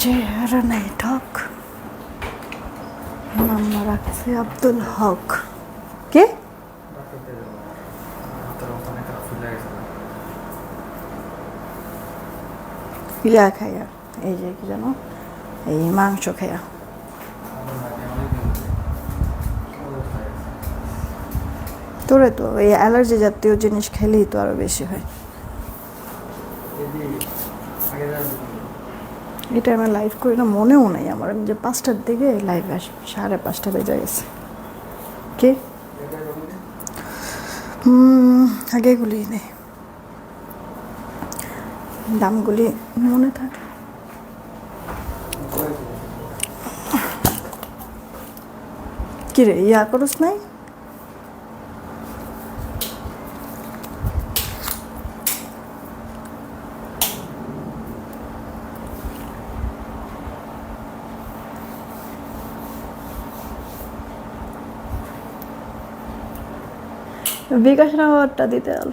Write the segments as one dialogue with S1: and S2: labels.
S1: চেহারা নেই ঠক নাম রাখছে আব্দুল হক। কে? পিলা খাইয়া এই যে কি জানো, এই মাংস খাইয়া তোরে তো এই অ্যালার্জি জাতীয় জিনিস খেলেই তো আরও বেশি হয়। এই টাইমে লাইভ করি না, মনেও নাই আমার। আমি যে পাঁচটার দিকে লাইভ আসি, সাড়ে পাঁচটা বেজে গেছে। কে? আগে এগুলি নেই দামগুলি মনে থাকে। কিরে, ইয়া করস নাই? বিকাশ নাম্বারটা দিতে আল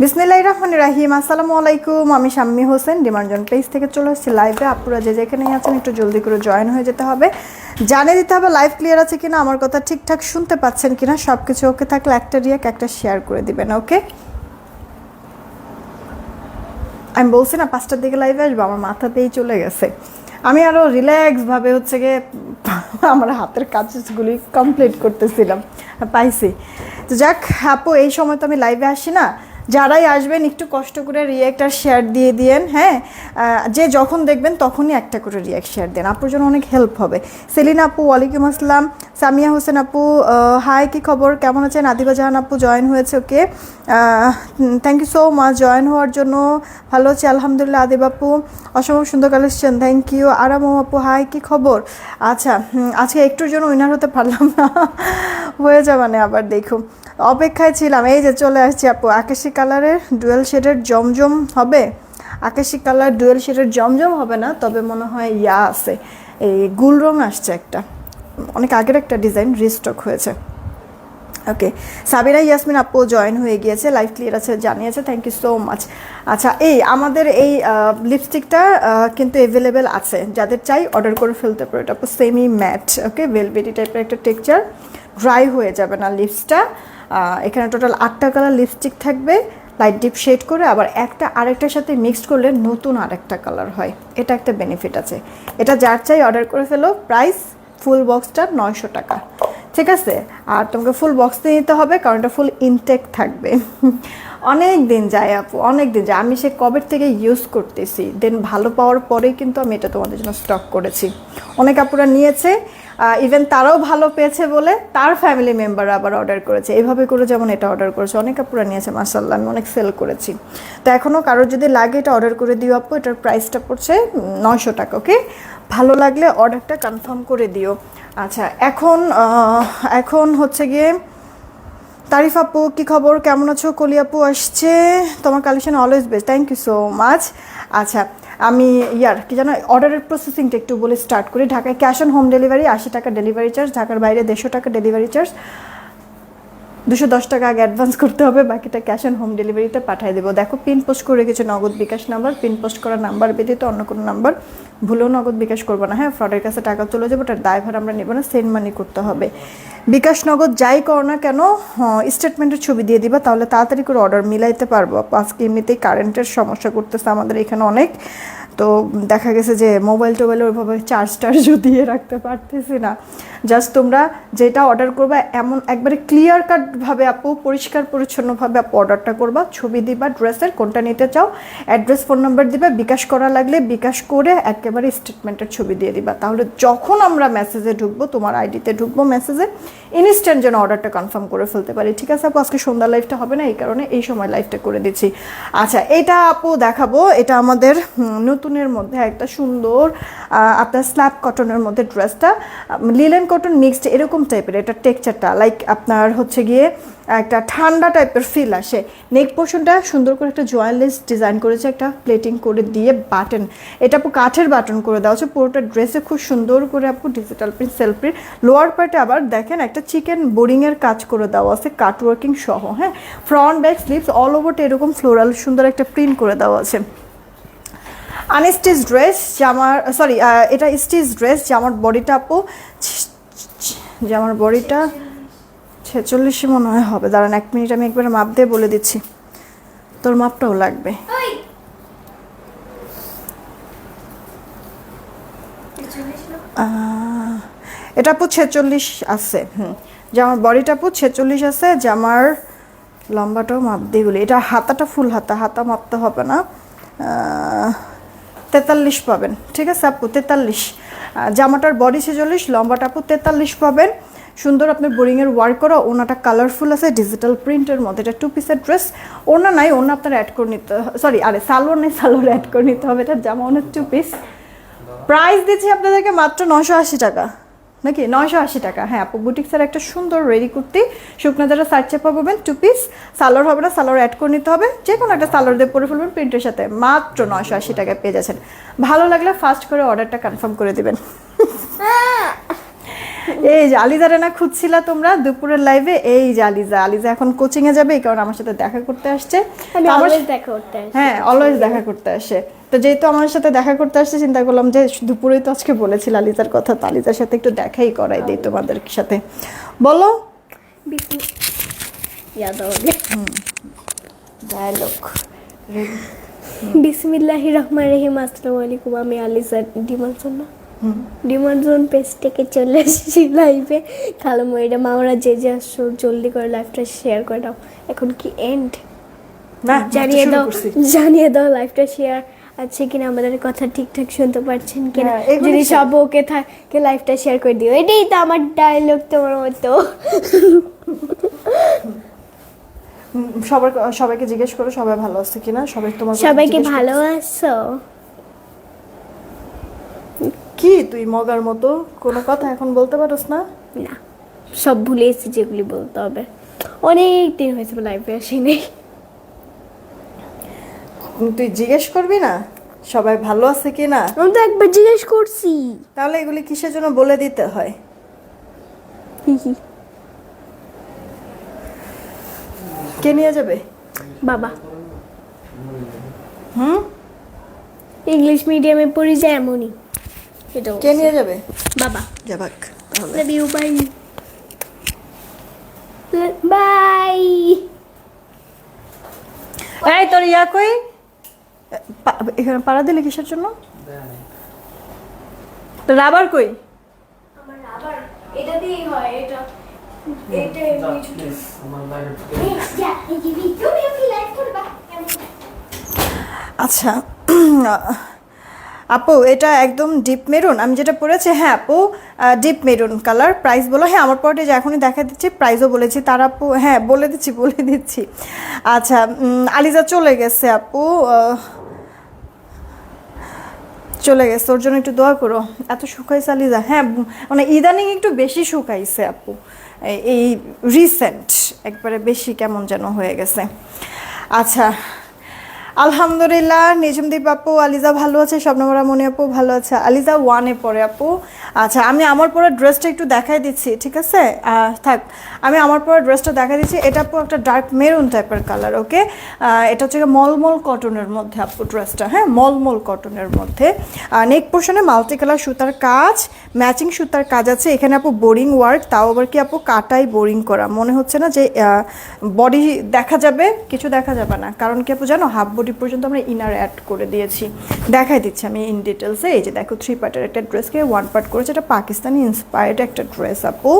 S1: বিসমিল্লাহ রহমান রাহিম, আসসালামু আলাইকুম। আমি শাম্মী হোসেন ডিমার্জন পেজ থেকে চলে এসেছি লাইভে। আপনারা যে যেখানেই আছেন, একটু জলদি করে জয়েন হয়ে যেতে হবে। জানিয়ে দিতে হবে, লাইভ ক্লিয়ার আছে কিনা, আমার কথা ঠিকঠাক শুনতে পাচ্ছেন কিনা সব কিছু ওকে থাকলে একটা রিয়াক একটা শেয়ার করে দিবেন, ওকে? আমি বলছি না, পাঁচটার দিকে লাইভে আসব, আমার মাথাতেই চলে গেছে। আমি আরও রিল্যাক্সভাবে হচ্ছে গিয়ে আমার হাতের কাজগুলি কমপ্লিট করতেছিলাম। পাইছি। তো যাক, আপু, এই সময় তো আমি লাইভে আসি না। যারাই আসবেন, একটু কষ্ট করে রিয়াক্ট আর শেয়ার দিয়ে দিয়েন হ্যাঁ? যে যখন দেখবেন তখনই একটা করে রিয়াক্ট শেয়ার দেন। আপুর জন্য অনেক হেল্প হবে। সেলিনা আপু, ওয়ালাইকুম আসসালাম। সামিয়া হোসেন আপু হাই কি খবর? কেমন আছেন? আদিবা জাহান আপু জয়েন হয়েছে okay thank you so much join হওয়ার জন্য। ভালো আছি, আলহামদুলিল্লাহ, আদিব আপু। অসম্ভব সুন্দর কালেকশন থ্যাংক ইউ আরাম আপু হাই কি খবর? আচ্ছা আজকে একটুর জন্য উইনার হতে পারলাম না। হয়ে যাবে না আবার দেখো অপেক্ষায় ছিলাম, এই যে চলে আসছি আপু, আকাশি কালারের ডুয়েল শেডের জমজম হবে? আকাশি কালার ডুয়েল শেডের জমজম হবে না, তবে মনে হয় ইয়া আছে, এই গুল রং আসছে একটা। অনেক আগের একটা ডিজাইন রিস্টক হয়েছে। ওকে, সাবিরা ইয়াসমিন আপু জয়েন হয়ে গিয়েছে লাইভ ক্লিয়ার আছে, জানিয়েছে থ্যাংক ইউ সো মাচ আচ্ছা এই আমাদের এই লিপস্টিকটা কিন্তু অ্যাভেলেবেল আছে, যাদের চাই অর্ডার করে ফেলতে পারো, এটা সেমি ম্যাট ওকে ভেলভেটি টাইপের একটা টেক্সচার ড্রাই হয়ে যাবে না লিপসটা এখানে টোটাল আটটা কালার লিপস্টিক থাকবে লাইট ডিপ শেড করে আবার একটা আরেকটার সাথে মিক্সড করলে নতুন আরেকটা কালার হয়। এটা একটা বেনিফিট আছে। এটা যার চাই অর্ডার করে ফেলো প্রাইস ফুল বক্সটা নয়শো টাকা। ঠিক আছে? আর তোমাকে ফুল বক্স দিয়ে নিতে হবে, কারণ এটা ফুল ইনটেক থাকবে। অনেক দিন যায় আপু, অনেক দিন যায়। আমি সে কবের থেকে ইউজ করতেছি। দেন ভালো পাওয়ার পরেই কিন্তু আমি এটা তোমাদের জন্য স্টক করেছি। অনেক আপুরা নিয়েছে ইভেন তারাও ভালো পেয়েছে বলে তার ফ্যামিলি মেম্বার আবার অর্ডার করেছে। এভাবে করে যেমন এটা অর্ডার করেছে, অনেক আপুরা নিয়েছে মার্শাল্লাহ আমি অনেক সেল করেছি। তো এখনও কারোর যদি লাগে এটা অর্ডার করে দিও আপু, এটার প্রাইসটা পড়ছে নয়শো টাকা ওকে ভালো লাগলে অর্ডারটা কনফার্ম করে দিও। আচ্ছা এখন এখন হচ্ছে গিয়ে, তারিফ আপু, কী খবর? কেমন আছো? কলি আপু আসছে। তোমার collection always best thank you so much আচ্ছা আমি, ইয়ার, কি জানো অর্ডারের প্রসেসিংটা একটু বলে স্টার্ট করি। ঢাকায় ক্যাশ অন হোম ডেলিভারি আশি টাকা ডেলিভারি চার্জ ঢাকার বাইরে দেড়শো টাকা ডেলিভারি চার্জ দুশো দশ টাকা আগে অ্যাডভান্স করতে হবে, বাকিটা ক্যাশ অন হোম ডেলিভারিতে পাঠিয়ে দেবো। দেখো পিন পোস্ট করে রেখেছে Nagad bKash number pin post করা নাম্বার ব্যতীত অন্য কোনো নাম্বার ভুলেও নগদ বিকাশ করব না হ্যাঁ? ফ্রডের কাছে টাকা চলে যাবে ওটার দায়ভার আমরা নেব না সেন্ড মানি করতে হবে। বিকাশ নগদ যাই করো না কেন স্টেটমেন্টের ছবি দিয়ে দিবা, তাহলে তাড়াতাড়ি করে অর্ডার মিলাইতে পারব। আজকে এমনিতেই কারেন্টের সমস্যা করতেছে আমাদের এখানে অনেক। তো দেখা গেছে যে মোবাইল টোবাইল ওইভাবে চার্জ টার্জও দিয়ে রাখতে পারতেছি না। জাস্ট তোমরা যেটা অর্ডার করবা, এমন একবারে ক্লিয়ার কাটভাবে আপু, পরিষ্কার পরিচ্ছন্নভাবে আপু অর্ডারটা করবা। ছবি দিবা ড্রেসের কোনটা নিতে চাও অ্যাড্রেস ফোন নাম্বার দিবা, বিকাশ করা লাগলে বিকাশ করে একেবারে স্টেটমেন্টের ছবি দিয়ে দিবা। তাহলে যখন আমরা মেসেজে ঢুকবো, তোমার আইডিতে ঢুকবো মেসেজে ইনস্ট্যান্ট যেন অর্ডারটা কনফার্ম করে ফেলতে পারি। ঠিক আছে আপু, আজকে সন্ধ্যা লাইফটা হবে না, এই কারণে এই সময় লাইফটা করে দিচ্ছি। আচ্ছা এটা আপু দেখাবো, এটা আমাদের নতুন নতুনের মধ্যে একটা সুন্দর আপনার স্ল্যাব কটনের মধ্যে ড্রেসটা লিলেন কটন মিক্সড এরকম টাইপের এটা টেক্সচারটা লাইক আপনার হচ্ছে গিয়ে একটা ঠান্ডা টাইপের ফিল আসে। নেক পোর্শনটা সুন্দর করে একটা জয়েন্টলেস ডিজাইন করেছে, একটা প্লেটিং করে দিয়ে বাটন এটা আপু কাঠের বাটন করে দেওয়া হচ্ছে পুরোটা ড্রেসে খুব সুন্দর করে আপু digital print self print lower পার্টে আবার দেখেন একটা চিকেন বোরিংয়ের কাজ করে দেওয়া আছে কাট ওয়ার্কিং সহ হ্যাঁ? ফ্রন্ট ব্যাক স্লিভস অল ওভারটা এরকম ফ্লোরাল সুন্দর একটা প্রিন্ট করে দেওয়া আছে। আনস্টিচ ড্রেস জামার সরি এটা স্টিচ ড্রেস জামার বডিটা আপু জামার বডিটা ছেচল্লিশে মনে হয় হবে। দাঁড়ান এক মিনিট আমি একবার মাপ দিয়ে বলে দিচ্ছি। তোর মাপটাও লাগবে। এটা আপু ছেচল্লিশ আছে হুম। জামার বডিটা আপু ছেচল্লিশ আছে জামার লম্বাটাও মাপ দিয়ে বলি। এটা হাতাটা ফুল হাতা হাতা মাপতে হবে না। তেতাল্লিশ পাবেন। ঠিক আছে আপু? তেতাল্লিশ। জামাটার বডি ছেচল্লিশ, লম্বাটা আপু তেতাল্লিশ পাবেন। সুন্দর আপনার বোরিংয়ের ওয়ার্ক করা, ওনাটা কালারফুল আছে ডিজিটাল প্রিন্টের মধ্যে। এটা টু পিসের ড্রেস ওনা নাই, ওনা আপনার অ্যাড করে নিতে সরি আরে সালোয়ার নেই সালোয়ার অ্যাড করে নিতে হবে। এটা জামা অনেক টু পিস প্রাইস দিচ্ছি আপনাদেরকে মাত্র নশো আশি টাকা। নাকি? নয়শো আশি টাকা। হ্যাঁ আপু বুটিক্সের একটা সুন্দর রেডি কুর্তি। শুকনো যারা সাইড চেপা পাবেন টু পিস সালোয়ার হবে না সালোয়ার অ্যাড করে নিতে হবে। যে কোনো একটা সালোয়ার দিয়ে পরে ফেলবেন প্রিন্টের সাথে। মাত্র নয়শো আশি টাকায় পেয়ে যাচ্ছেন। ভালো লাগলে ফার্স্ট করে অর্ডারটা কনফার্ম করে দিবেন। এই যে আলিজা না খুঁজছিলা তোমরা দুপুরের লাইভে এই যে আলিজা। আলিজা এখন কোচিং এ যাবে এই কারণে আমার সাথে দেখা করতে আসছে। তো আমার
S2: always দেখা করতে আসি।
S1: হ্যাঁ অলওয়েজ দেখা করতে আসে। তো যেহেতু আমার সাথে দেখা করতে আসছে চিন্তা করলাম যে দুপুরেই তো আজকে বলেছিল আলিজার কথা তো আলিজার সাথে একটু দেখাই করাই দিই তোমাদের সাথে। বলো। ডায়লগ
S2: রহমান রহিম আসসালামু আলাইকুম আমি আলিজা ডিমানসন না ডিমানজন পেজ থেকে চলে এসেছি লাইভে খালামুড়িটা মামরা যে যে আসছো জলদি করে লাইফটা শেয়ার করে দাও। এখন কি এন্ড জানিয়ে দাও জানিয়ে দাও লাইফটা শেয়ার আছে কিনা আমাদের কথা ঠিকঠাক শুনতে পারছেন কিনা।
S1: হ্যাঁ,
S2: যদি সব ওকে থাকে লাইভটা শেয়ার করে দিও। এটাই তো আমার ডায়লগ তোমার মতো।
S1: সবার সবাইকে জিজ্ঞেস করো সবাই ভালো আছে কিনা? সবাই তোমার
S2: সবাইকে ভালো আছো?
S1: কি তুই মগার মতো? কোনো কথা এখন বলতে পারোস না?
S2: না সব ভুলে এসেছি যেগুলি বলতে হবে। অনেক দিন হয়েছে লাইভে আসিনি।
S1: তুই জিজ্ঞেস করবি না? সবাই ভালো আছে কিনা
S2: আমি তো একবার জিজ্ঞেস করছি।
S1: তাহলে এগুলি কিসের জন্য বলে দিতে হয়? কে নিয়ে যাবে?
S2: বাবা।
S1: হুম?
S2: ইংলিশ মিডিয়ামে পড়ি যায় এমনই। এটা
S1: কে নিয়ে যাবে?
S2: বাবা।
S1: যাবাক তাহলে।
S2: লাভ ইউ বাই বাই
S1: এই তোর ইয়া কই? এখানে পাড়া দিলে কিসের জন্য? রাবার কই?
S2: হয়
S1: আচ্ছা আপু এটা একদম ডিপ মেরুন আমি যেটা পরেছি হ্যাঁ আপু ডিপ মেরুন কালার প্রাইস বলো। হ্যাঁ আমার পরে যে এখনই দেখা দিচ্ছি প্রাইসও বলেছি। তার আপু হ্যাঁ বলে দিচ্ছি বলে দিচ্ছি। আচ্ছা আলিজা চলে গেছে আপু চলে গেছে। ওর জন্য একটু দোয়া করো। এত শুকাইছে আলিজা। হ্যাঁ মানে ইদানিং একটু বেশি শুকাইছে আপু। এই- রিসেন্ট একবারে বেশি কেমন যেন হয়ে গেছে। আচ্ছা আলহামদুলিল্লাহ নিজমদীপ আপু, আলিজা ভালো আছে? স্বপ্নমরা মনে আপু ভালো আছে। আলিজা ওয়ানে পড়ে আপু। আচ্ছা আমি আমার পরে ড্রেসটা একটু দেখাই দিচ্ছি, ঠিক আছে? থাক, আমি আমার পরে ড্রেসটা দেখাই দিচ্ছি, এটা আপু একটা ডার্ক মেরুন টাইপের কালার ওকে এটা হচ্ছে মলমল কটনের মধ্যে আপু ড্রেসটা হ্যাঁ? মলমল কটনের মধ্যে। নেক পোর্শনে মাল্টি কালার সুতার কাজ ম্যাচিং সুতার কাজ আছে। এখানে আপু বোরিং ওয়ার্ক তাও আবার কি আপু কাটাই বোরিং করা। মনে হচ্ছে না যে বডি দেখা যাবে, কিছু দেখা যাবে না। কারণ কি আপু জানো হাফ বডি পর্যন্ত আমরা ইনার অ্যাড করে দিয়েছি। দেখাই দিচ্ছি আমি ইন ডিটেলসে এই যে দেখো থ্রি পার্টের একটা ড্রেসকে ওয়ান পার্ট করেছে। এটা পাকিস্তানি ইন্সপায়ার্ড একটা ড্রেস আপু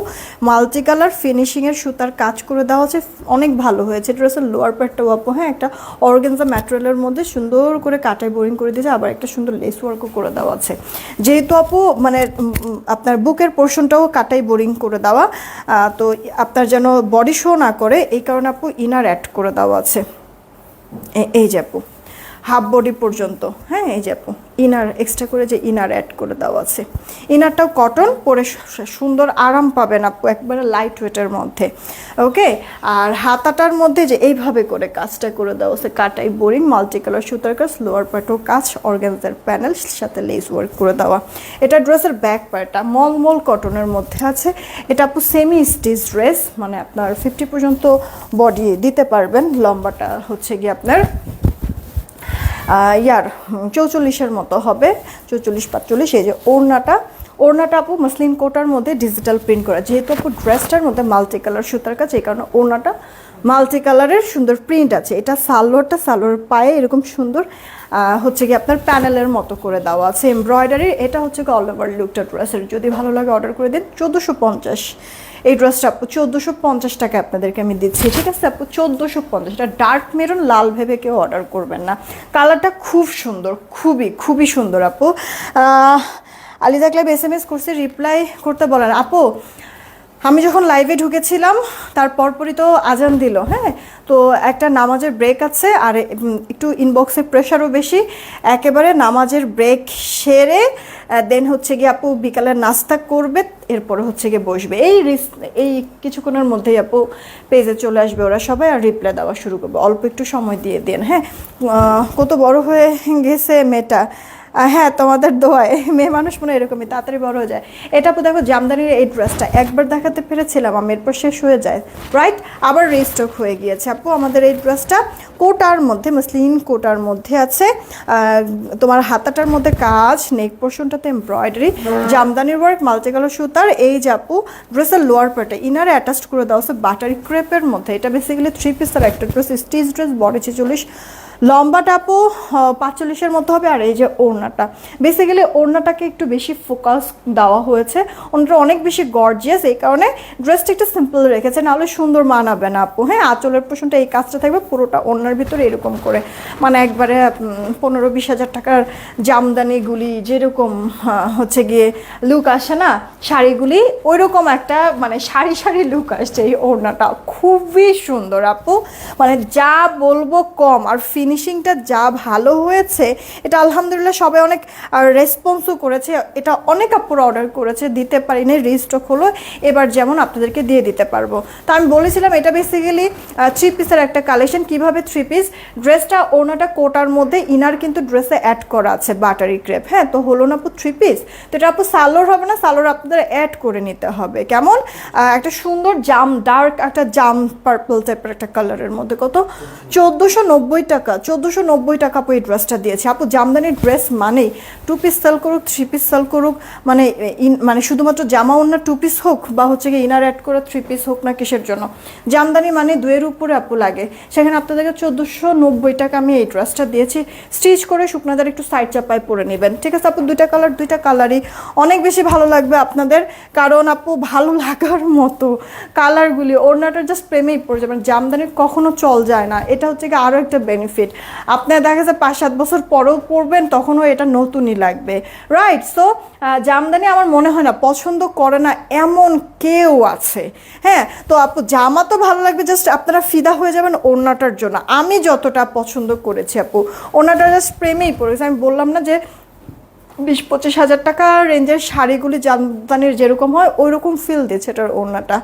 S1: মাল্টি কালার ফিনিশিংয়ের সুতার কাজ করে দেওয়া হচ্ছে অনেক ভালো হয়েছে। ড্রেসের লোয়ার পার্টটাও আপু হ্যাঁ একটা অর্গেনজা ম্যাটেরিয়ালের মধ্যে সুন্দর করে কাটাই বোরিং করে দিয়েছে। আবার একটা সুন্দর লেস ওয়ার্কও করে দেওয়া আছে। যেহেতু আপু মানে আপনার বুকের পোর্শনটাও কাটাই বোরিং করে দেওয়া তো আপনার যেন বডি শো না করে, এই কারণে আপু ইনার অ্যাড করে দেওয়া আছে। এই যে আপু। হাফ বডি পর্যন্ত হ্যাঁ এই যে আপু ইনার এক্সট্রা করে যে ইনার অ্যাড করে দেওয়া আছে। ইনারটাও কটন পরে সুন্দর আরাম পাবেন আপু, একবারে লাইট ওয়েটের মধ্যে ওকে আর হাতাটার মধ্যে যে এইভাবে করে কাজটা করে দেওয়া আছে, কাটাই বোরিং মাল্টি কালার সুতার কাজ লোয়ার পার্টও কাজ অর্গানজার প্যানেল সাথে লেস ওয়ার্ক করে দেওয়া। এটা ড্রেসের ব্যাক পার্টটা মলমল কটনের মধ্যে আছে। এটা আপু সেমি স্টিচ ড্রেস মানে আপনার ফিফটি পর্যন্ত বডি দিতে পারবেন, লম্বাটা হচ্ছে গিয়ে আপনার ইয়ার চৌচল্লিশের মতো হবে। চৌচল্লিশ, পাঁচচল্লিশ, এই যে ওড়নাটা। ওড়নাটা আপু মসলিন কোটার মধ্যে ডিজিটাল প্রিন্ট করা। যেহেতু আপু ড্রেসটার মধ্যে মাল্টি কালার সুতার কাছে এই কারণে ওড়নাটা মাল্টি কালারের সুন্দর প্রিন্ট আছে। এটা সালোয়ারটা সালোয়ার পায়ে এরকম সুন্দর হচ্ছে কি আপনার প্যানেলের মতো করে দেওয়া আছে। এমব্রয়ডারি এটা হচ্ছে কি অল ওভার লুকটা ড্রেসের যদি ভালো লাগে অর্ডার করে দিন, চোদ্দোশো পঞ্চাশ। এই ড্রেসটা আপু, চোদ্দোশো পঞ্চাশ টাকা আপনাদেরকে আমি দিচ্ছি, ঠিক আছে আপু? চোদ্দোশো পঞ্চাশ, এটা ডার্ক মেরুন, লাল ভেবে কেউ অর্ডার করবেন না। কালারটা খুব সুন্দর, খুবই খুবই সুন্দর আপু। Alida club S M S করছে, রিপ্লাই করতে বলেন আপু আমি যখন লাইভে ঢুকেছিলাম, তার পরপরই তো আজান দিল হ্যাঁ? তো একটা নামাজের ব্রেক আছে, আর একটু ইনবক্সে প্রেশারও বেশি। একেবারে নামাজের ব্রেক সেরে দেন হচ্ছে গিয়ে আপু বিকালে নাস্তা করবে, এরপরে হচ্ছে গিয়ে বসবে। এই এই কিছুক্ষণের মধ্যেই আপু পেজে চলে আসবে ওরা সবাই, আর রিপ্লাই দেওয়া শুরু করবে। অল্প একটু সময় দিয়ে দেন হ্যাঁ? কত বড় হয়ে গেছে মেয়েটা। হ্যাঁ তোমাদের দোয়ায়। মেয়ে মানুষ মনে এরকমই, তাড়াতাড়ি বড় হয়ে যায়। এটা আপু দেখো, জামদানির এই ড্রেসটা একবার দেখাতে পেরেছিলাম, আমি এরপর শেষ হয়ে যায়। রাইট আবার রিস্টক হয়ে গিয়েছে। আপু, আমাদের এই ড্রেসটা কোটার মধ্যে মসলিন কোটার মধ্যে আছে। তোমার হাতাটার মধ্যে কাজ নেক পোর্শনটাতে এমব্রয়ডারি জামদানির ওয়ার্ক মাল্টি কালার সুতার। এই যে আপু ড্রেসের লোয়ার পার্টে ইনারে অ্যাটাচ করে দেওয়া আছে বাটারি ক্রেপের মধ্যে। এটা বেসিক্যালি থ্রি পিসের একটা ড্রেস স্টিচ ড্রেস বডি ছেচল্লিশ লম্বাটা আপু পাঁচচল্লিশের মতো হবে আর এই যে ওড়নাটা। বেসিক্যালি ওড়নাটাকে একটু বেশি ফোকাস দেওয়া হয়েছে। ওনাটা অনেক বেশি গর্জিয়াস এই কারণে ড্রেসটা একটু সিম্পল রেখেছে, নাহলে সুন্দর মানাবে না আপু। হ্যাঁ আঁচলের পোষণটা এই কাজটা থাকবে, পুরোটা ওড়নার ভিতরে এরকম করে। মানে একবারে পনেরো বিশ হাজার টাকার জামদানিগুলি যেরকম হচ্ছে গিয়ে লুক আসে না, শাড়িগুলি ওই রকম একটা মানে শাড়ি শাড়ি লুক আসছে এই ওড়নাটা। খুবই সুন্দর আপু। মানে যা বলব কম, আর ফিনিশিংটা যা ভালো হয়েছে, এটা আলহামদুলিল্লাহ সবাই অনেক রেসপন্সও করেছে। এটা অনেক আপুরা অর্ডার করেছে, দিতে পারিনি রিস্টক হলো। এবার যেমন আপনাদেরকে দিয়ে দিতে পারব। তো আমি বলেছিলাম, এটা বেসিক্যালি থ্রি পিসের একটা কালেকশন কীভাবে থ্রি পিস ড্রেসটা ওনাটা কোটার মধ্যে ইনার কিন্তু ড্রেসে অ্যাড করা আছে বাটারি ক্রেপ হ্যাঁ তো হলো না আপু থ্রি পিস তো এটা আপু সালোর হবে না, সালোর আপনাদের অ্যাড করে নিতে হবে। কেমন? একটা সুন্দর জাম ডার্ক একটা জাম পার্পল টাইপের একটা কালারের মধ্যে। কত? চোদ্দোশো নব্বই টাকা। চোদ্দোশো নব্বই টাকা আপু এই ড্রেসটা দিয়েছে। আপু, জামদানির ড্রেস মানেই টু পিস সেল করুক থ্রি পিস সেল করুক মানে ইন- মানে শুধুমাত্র জামা ওনার টু পিস হোক বা হচ্ছে কি ইনার অ্যাড করে থ্রি পিস হোক না কিসের জন্য। জামদানি মানে দুয়ের উপরে আপু লাগে। সেখানে আপনাদেরকে চোদ্দোশো নব্বই টাকা আমি এই ড্রেসটা দিয়েছি। স্টিচ করে শুকনাদার একটু সাইড চাপায় পরে নেবেন। ঠিক আছে আপু, দুইটা কালার দুইটা কালারই অনেক বেশি ভালো লাগবে আপনাদের, কারণ আপু ভালো লাগার মতো কালারগুলি ওড়নাটার জাস্ট প্রেমেই পড়ে যাবেন জামদানির কখনো চল যায় না। এটা হচ্ছে কি আরও একটা বেনিফিট আপনার দেখা যায় পাঁচ সাত বছর পরেও পড়বেন, তখনও এটা নতুনই লাগবে। রাইট সো জামদানি আমার মনে হয় না, পছন্দ করে না এমন কেউ আছে। হ্যাঁ তো আপু, জামা তো ভালো লাগবে জাস্ট আপনারা ফিদা হয়ে যাবেন ওনাটার জন্য। আমি যতটা পছন্দ করেছি, আপু। ওনাটা জাস্ট প্রেমেই পড়েছে। আমি বললাম না যে বিশ, পঁচিশ হাজার টাকা রেঞ্জের শাড়িগুলি জামদানির যেরকম হয় ওই রকম ফিল দিয়েছে এটার ওড়নাটা।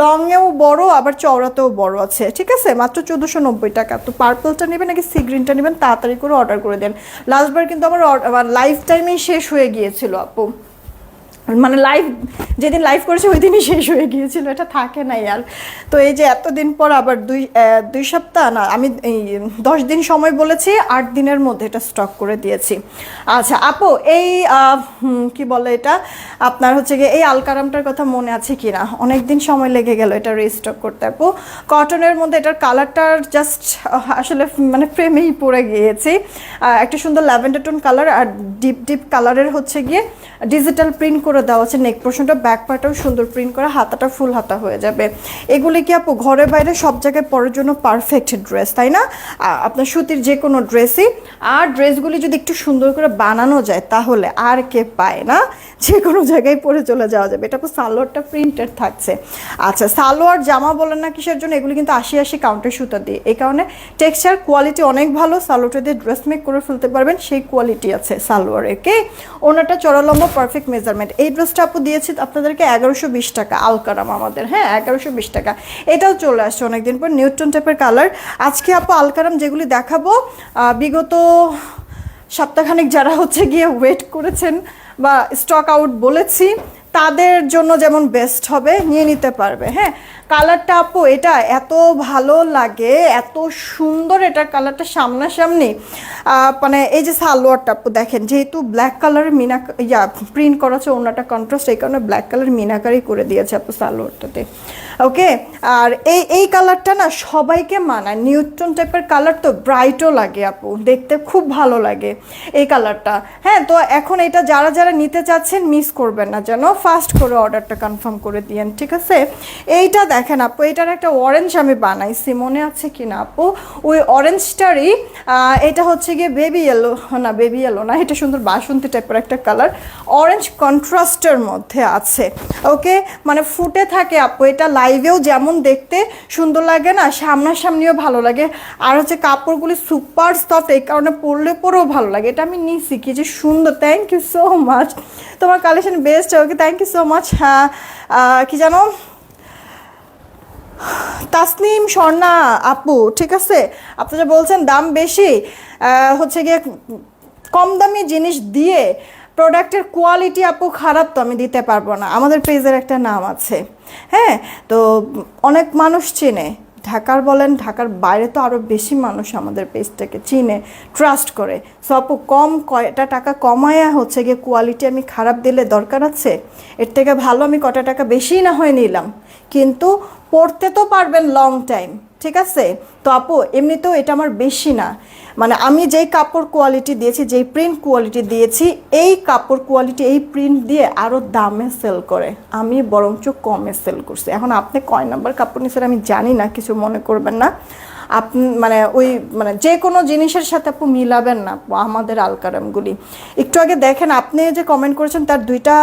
S1: লংয়েও বড়, আবার চওড়াতেও বড় আছে। ঠিক আছে? মাত্র চোদ্দোশো নব্বই টাকা। তো পার্পলটা নেবেন নাকি সি গ্রিনটা নেবেন, তাড়াতাড়ি করে অর্ডার করে দেন। লাস্টবার কিন্তু আমার লাইফ টাইমেই শেষ হয়ে গিয়েছিল, আপু। মানে লাইভ যেদিন লাইভ করেছে ওই দিনই শেষ হয়ে গিয়েছিল, এটা থাকে নাই আর তো এই যে এতদিন পর আবার দুই দুই সপ্তাহ, না, আমি এই দশ দিন সময় বলেছি, আট দিনের মধ্যে এটা স্টক করে দিয়েছি। আচ্ছা আপু, এই কি বলে এটা? আপনার হচ্ছে গিয়ে এই আলকারামটার কথা মনে আছে কি না? অনেক দিন সময় লেগে গেল এটা রিস্টক করতে, আপু। কটনের মধ্যে এটার কালারটার জাস্ট আসলে মানে প্রেমেই পড়ে গিয়েছি। একটা সুন্দর ল্যাভেন্ডার টোন কালার আর ডিপ ডিপ কালারের হচ্ছে গিয়ে ডিজিটাল প্রিন্ট করে করে দেওয়া আছে নেক পোর্শনটা ব্যাক পার্টটাও সুন্দর প্রিন্ট করা, হাতাটা ফুল হাতা হয়ে যাবে। এগুলি কি আপু ঘরে বাইরে সব জায়গায় পরার জন্য পারফেক্ট ড্রেস তাই না? আপনার সুতির যে কোনো ড্রেসই আর ড্রেসগুলি যদি একটু সুন্দর করে বানানো যায়, তাহলে আর কে পায় না? যে কোনো জায়গায় পরে চলে যাওয়া যাবে। এটা সালোয়ারটা প্রিন্টেড থাকছে। আচ্ছা সালোয়ার, জামা বলেন না কিসের জন্য, এগুলি কিন্তু আশি আশি কাউন্টার সুতা দিয়ে। এই কারণে টেক্সচার কোয়ালিটি অনেক ভালো। সালোয়ারটা দিয়ে ড্রেস মেক করে ফেলতে পারবেন, সেই কোয়ালিটি আছে সালোয়ারে কে ওনাটা চড়ালম্বা পারফেক্ট মেজারমেন্ট এই ড্রেসটা আপু দিয়েছি আপনাদেরকে এগারোশো বিশ টাকা, আলকারাম আমাদের হ্যাঁ? এগারোশো বিশ টাকা। এটাও চলে আসছে অনেকদিন পর নিউটন টাইপের কালার আজকে আপু আলকারাম যেগুলি দেখাবো বিগত সপ্তাহখানেক যারা হচ্ছে গিয়ে ওয়েট করেছেন বা স্টক আউট বলেছি তাদের জন্য যেমন বেস্ট হবে নিয়ে নিতে পারবে হ্যাঁ? কালারটা আপু, এটা এত ভালো লাগে, এত সুন্দর এটার কালারটা সামনাসামনি। মানে এই যে সালোয়ারটা আপু দেখেন, যেহেতু ব্ল্যাক কালারের মিনা ইয়া প্রিন্ট করা আছে ওনাটা কন্ট্রাস্ট এই কারণে ব্ল্যাক কালার মিনাকারি করে দিয়েছে আপু সালোয়ারটাতে। ওকে? আর এই এই কালারটা না সবাইকে মানায়, নিউট্রন টাইপের কালার তো ব্রাইটও লাগে আপু, দেখতে খুব ভালো লাগে এই কালারটা। হ্যাঁ তো এখন এটা যারা যারা নিতে চাচ্ছেন মিস করবেন না যেন ফাস্ট করে অর্ডারটা কনফার্ম করে দিয়েন, ঠিক আছে? এইটা দেখেন আপু, এটার একটা অরেঞ্জ আমি বানাইছি, মনে আছে কি না আপু? ওই অরেঞ্জটারই এটা হচ্ছে গিয়ে বেবি ইয়েলো না বেবি ইয়েলো না, এটা সুন্দর বাসন্তী টাইপের একটা কালার অরেঞ্জ কন্ট্রাস্টের মধ্যে আছে ওকে মানে ফুটে থাকে আপু, এটা লাইভেও যেমন দেখতে সুন্দর লাগে না, সামনাসামনিও ভালো লাগে, আর হচ্ছে কাপড়গুলি সুপার সফট এই কারণে পরলে পরেও ভালো লাগে, এটা আমি নিছি, কি যে সুন্দর থ্যাংক ইউ সো মাচ তোমার collection best okay thank you so much হ্যাঁ কি জানো? তাসনিম, স্বর্ণা, আপু, ঠিক আছে? আপনারা বলছেন দাম বেশি হচ্ছে গিয়ে কম দামি জিনিস দিয়ে প্রোডাক্টের কোয়ালিটি আপু খারাপ তো আমি দিতে পারব না। আমাদের পেজের একটা নাম আছে। হ্যাঁ তো অনেক মানুষ চেনে। ঢাকার বলেন, ঢাকার বাইরে তো আরও বেশি মানুষ আমাদের পেজটাকে চিনে ট্রাস্ট করে। সো আপু, কম কয়টা টাকা কমায়া হচ্ছে গিয়ে কোয়ালিটি আমি খারাপ দিলে দরকার আছে? এর থেকে ভালো আমি কটা টাকা বেশিই না হয়ে নিলাম। কিন্তু পড়তে তো পারবেন লং টাইম ঠিক আছে? তো আপু, এমনিতেও এটা আমার বেশি না। মানে আমি যেই কাপড় কোয়ালিটি দিয়েছি, যেই প্রিন্ট কোয়ালিটি দিয়েছি, এই কাপড় কোয়ালিটি এই প্রিন্ট দিয়ে আরও দামে সেল করে। আমি বরঞ্চ কমে সেল করছি। এখন আপনি কয় নাম্বার কাপড় নিয়েছেন আমি জানি না, কিছু মনে করবেন না। আপনি মানে ওই মানে যে কোনো জিনিসের সাথে আপু মিলাবেন না আমাদের আলকারামগুলি। একটু আগে দেখেন, আপনি যে কমেন্ট করেছেন, তার দুইটা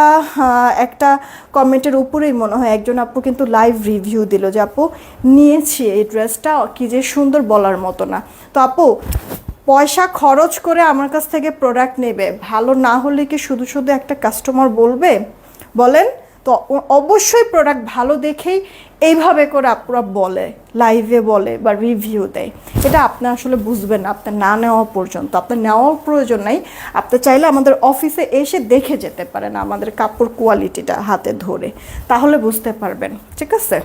S1: একটা কমেন্টের উপরেই মনে হয় একজন আপু কিন্তু লাইভ রিভিউ দিল যে, আপু, নিয়েছি এই ড্রেসটা কি যে সুন্দর বলার মতো না। তো আপু, পয়সা খরচ করে আমার কাছ থেকে প্রোডাক্ট নেবে, ভালো না হলে কি শুধু শুধু একটা কাস্টমার বলবে? বলেন, তো অবশ্যই প্রোডাক্ট ভালো দেখেই এইভাবে করে আপনারা বলে লাইভে বলে বা রিভিউ দেয় এটা আপনি আসলে বুঝবেন না, আপনার না নেওয়া পর্যন্ত। আপনার নেওয়ার প্রয়োজন নাই, আপনি চাইলে আমাদের অফিসে এসে দেখে যেতে পারেন আমাদের কাপড় কোয়ালিটিটা হাতে ধরে, তাহলে বুঝতে পারবেন, ঠিক আছে?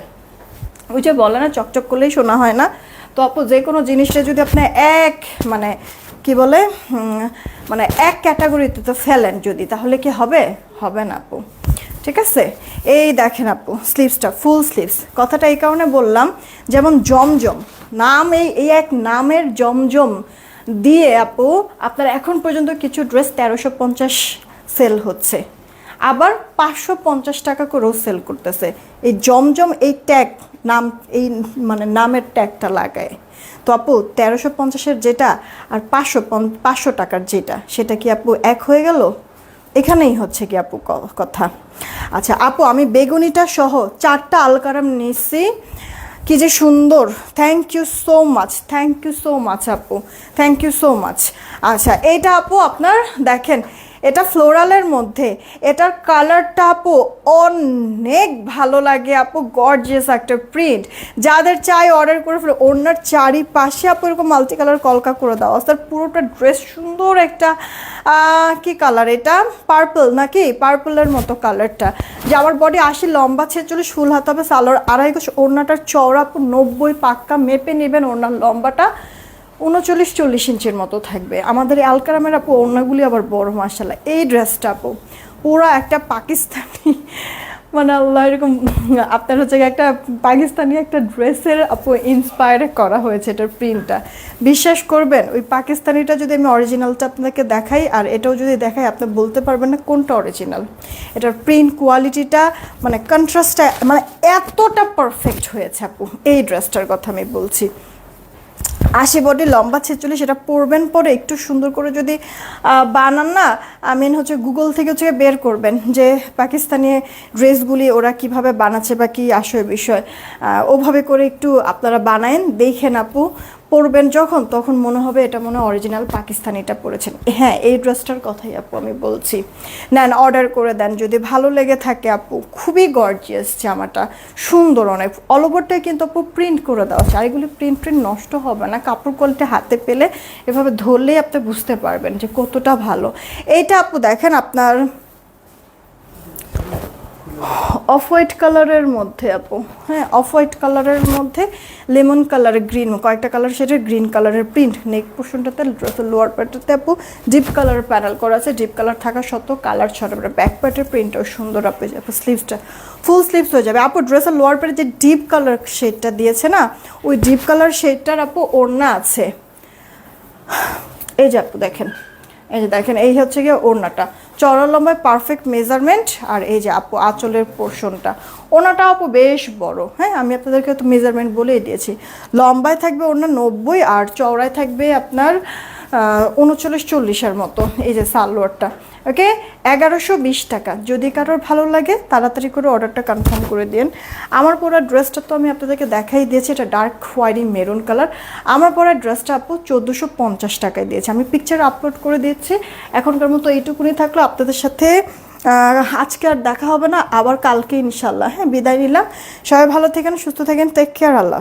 S1: ওই যে বলে না, চকচক করলেই শোনা হয় না। তো আপু, যে কোনো জিনিসটা যদি আপনি এক মানে কি বলে মানে এক ক্যাটাগরিতে তো ফেলেন যদি, তাহলে কি হবে? হবে না আপু। ঠিক আছে? এই দেখেন আপু স্লিভসটা ফুল স্লিভস কথাটা এই কারণে বললাম, যেমন জমজম, নাম এই এই এক নামের জমজম দিয়ে আপু, আপনার এখন পর্যন্ত কিছু ড্রেস তেরোশো পঞ্চাশ সেল হচ্ছে। আবার পাঁচশো পঞ্চাশ টাকা করেও সেল করতেছে। এই জমজম এই ট্যাগ নাম, এই মানে নামের ট্যাগটা লাগায়। তো আপু, তেরোশো পঞ্চাশের যেটা আর পাঁচশো পাঁচশো টাকার যেটা, সেটা কি আপু এক হয়ে গেল? এখানেই হচ্ছে কি আপু কথা। আচ্ছা আপু, আমি বেগুনিটা সহ চারটা আলকারাম নিচ্ছি কি যে সুন্দর। Thank you so much thank you so much আপু। থ্যাংক ইউ সো মাচ আচ্ছা এটা আপু আপনার, দেখেন এটা ফ্লোরালের মধ্যে। এটার কালারটা আপু অনেক ভালো লাগে আপু গর্জিয়াস একটা প্রিন্ট যাদের চাই অর্ডার করে ফেলো, ওনার চারিপাশে আপু এরকম মাল্টি কালার কলকা করে দাও। তার পুরোটা ড্রেস সুন্দর একটা কি কালার এটা? পার্পল নাকি? পার্পলের মতো কালারটা যে আমার বডি আশি, লম্বা ছেচল্লিশ, ফুল হাত হবে, সালোয়ার আড়াই গোছ ওড়নাটার চওড়া আপু নব্বই পাক্কা মেপে নেবেন ওড়নার লম্বাটা। উনচল্লিশ, চল্লিশ ইঞ্চের মতো থাকবে। আমাদের এই আলকারামের আপু ওড়নাগুলি আবার বড় মাসালা এই ড্রেসটা আপু পুরো একটা পাকিস্তানি মানে আল্লাহ, এরকম, আপনার হচ্ছে একটা পাকিস্তানি একটা ড্রেসের আপু ইন্সপায়ার করা হয়েছে এটার প্রিন্টটা বিশ্বাস করবেন, ওই পাকিস্তানিটা যদি আমি অরিজিনালটা আপনাকে দেখাই, আর এটাও যদি দেখাই, আপনি বলতে পারবেন না কোনটা অরিজিনাল এটার প্রিন্ট কোয়ালিটিটা মানে কন্ট্রাস্টটা মানে এতটা পারফেক্ট হয়েছে আপু, এই ড্রেসটার কথা আমি বলছি। আশি বডি লম্বা ছেচল্লিশ, সেটা পরবেন পরে একটু সুন্দর করে যদি বানান না আমি হচ্ছে গুগল থেকে হচ্ছে বের করবেন যে পাকিস্তানি ড্রেসগুলি ওরা কীভাবে বানাচ্ছে বা কী আসয় বিষয়। ওভাবে করে একটু আপনারা বানায়েন, দেখেন আপু পরবেন যখন, তখন মনে হবে এটা মনে অরিজিনাল পাকিস্তানিটা পরেছেন। হ্যাঁ এই ড্রেসটার কথাই আপু আমি বলছি। নেন অর্ডার করে দেন। যদি ভালো লেগে থাকে আপু, খুবই গর্জিয়াস জামাটা। সুন্দর অনেক। অল ওভারটাই কিন্তু আপু প্রিন্ট করে দেওয়া আছে। আর এগুলি প্রিন্ট প্রিন্ট নষ্ট হবে না। কাপড় কোয়ালিটি হাতে পেলে এভাবে ধরলেই আপনি বুঝতে পারবেন যে কতটা ভালো। এইটা আপু দেখেন আপনার অফ হোয়াইট কালারের মধ্যে, আপু। হ্যাঁ অফ হোয়াইট কালারের মধ্যে লেমন কালার গ্রিন, কয়েকটা কালার সেটা গ্রিন কালারের প্রিন্ট। নেক পোর্শনটাতে ড্রেসের লোয়ার প্যাটাতে আপু ডিপ কালার প্যানেল করা আছে। ডিপ কালার থাকা সত্ত্বেও কালার ছড়াবে ব্যাক প্যাটের প্রিন্টও সুন্দর, আপু আপু স্লিভসটা ফুল স্লিভস হয়ে যাবে। আপু ড্রেসের লোয়ার প্যাটে যে ডিপ কালার শেডটা দিয়েছে না, ওই ডিপ কালার শেডটার আপু, ওড়না আছে। এই যে, আপু, দেখেন। এই যে, দেখেন, এই হচ্ছে গিয়ে ওড়নাটা। চড়া লম্বায় পারফেক্ট মেজারমেন্ট আর এই যে আপু আঁচলের পোর্শনটা ওনাটা আপু বেশ বড় হ্যাঁ? আমি আপনাদেরকে তো মেজারমেন্ট বলেই দিয়েছি। লম্বায় থাকবে ওনার নব্বই আর চওড়ায় থাকবে আপনার উনচল্লিশ চল্লিশের মতো, এই যে সালোয়ারটা। ওকে এগারোশো বিশ টাকা। যদি কারোর ভালো লাগে, তাড়াতাড়ি করে অর্ডারটা কনফার্ম করে দিন। আমার পরা ড্রেসটা তো আমি আপনাদেরকে দেখাই দিয়েছি, এটা ডার্ক হোয়াইটি মেরুন কালার আমার পরা ড্রেসটা আপু চোদ্দোশো পঞ্চাশ টাকায় দিয়েছে। আমি পিকচার আপলোড করে দিয়েছি। এখনকার মতো এইটুকুনি থাকল। আপনাদের সাথে আজকে আর দেখা হবে না, আবার কালকে ইনশাল্লাহ হ্যাঁ বিদায় নিলাম। সবাই ভালো থাকেন, সুস্থ থাকেন। Take care Allah.